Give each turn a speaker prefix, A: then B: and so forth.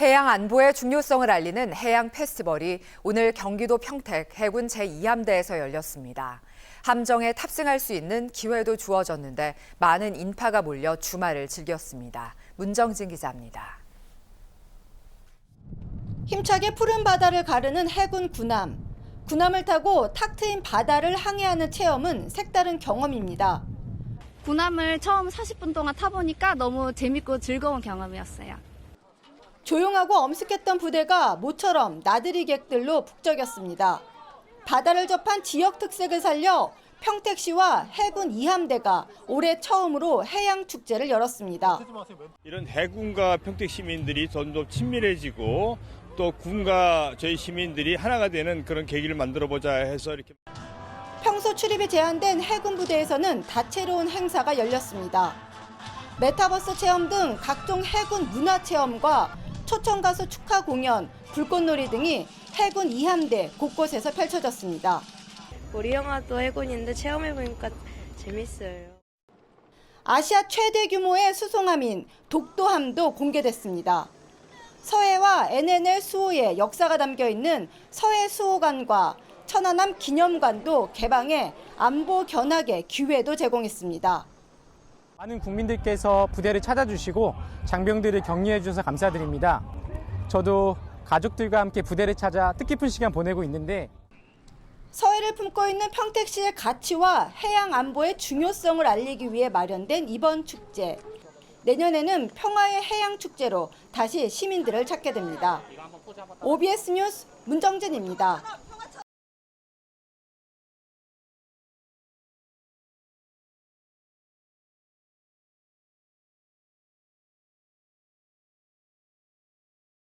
A: 해양 안보의 중요성을 알리는 해양 페스티벌이 오늘 경기도 평택 해군 제2함대에서 열렸습니다. 함정에 탑승할 수 있는 기회도 주어졌는데 많은 인파가 몰려 주말을 즐겼습니다. 문정진 기자입니다.
B: 힘차게 푸른 바다를 가르는 해군 군함. 군함을 타고 탁 트인 바다를 항해하는 체험은 색다른 경험입니다.
C: 군함을 처음 40분 동안 타보니까 너무 재밌고 즐거운 경험이었어요.
B: 조용하고 엄숙했던 부대가 모처럼 나들이 객들로 북적였습니다. 바다를 접한 지역 특색을 살려 평택시와 해군 2함대가 올해 처음으로 해양 축제를 열었습니다.
D: 이런 해군과 평택 시민들이 점점 친밀해지고 또 군과 저희 시민들이 하나가 되는 그런 계기를 만들어 보자 해서 이렇게
B: 평소 출입이 제한된 해군 부대에서는 다채로운 행사가 열렸습니다. 메타버스 체험 등 각종 해군 문화 체험과 초청 가수 축하 공연, 불꽃놀이 등이 해군 2함대 곳곳에서 펼쳐졌습니다.
E: 우리 형아도 해군인데 체험해보니까 재밌어요.
B: 아시아 최대 규모의 수송함인 독도함도 공개됐습니다. 서해와 NNL 수호의 역사가 담겨 있는 서해 수호관과 천안함 기념관도 개방해 안보 견학의 기회도 제공했습니다.
F: 많은 국민들께서 부대를 찾아주시고 장병들을 격려해 주셔서 감사드립니다. 저도 가족들과 함께 부대를 찾아 뜻깊은 시간 보내고 있는데
B: 서해를 품고 있는 평택시의 가치와 해양 안보의 중요성을 알리기 위해 마련된 이번 축제. 내년에는 평화의 해양 축제로 다시 시민들을 찾게 됩니다. OBS 뉴스 문정진입니다.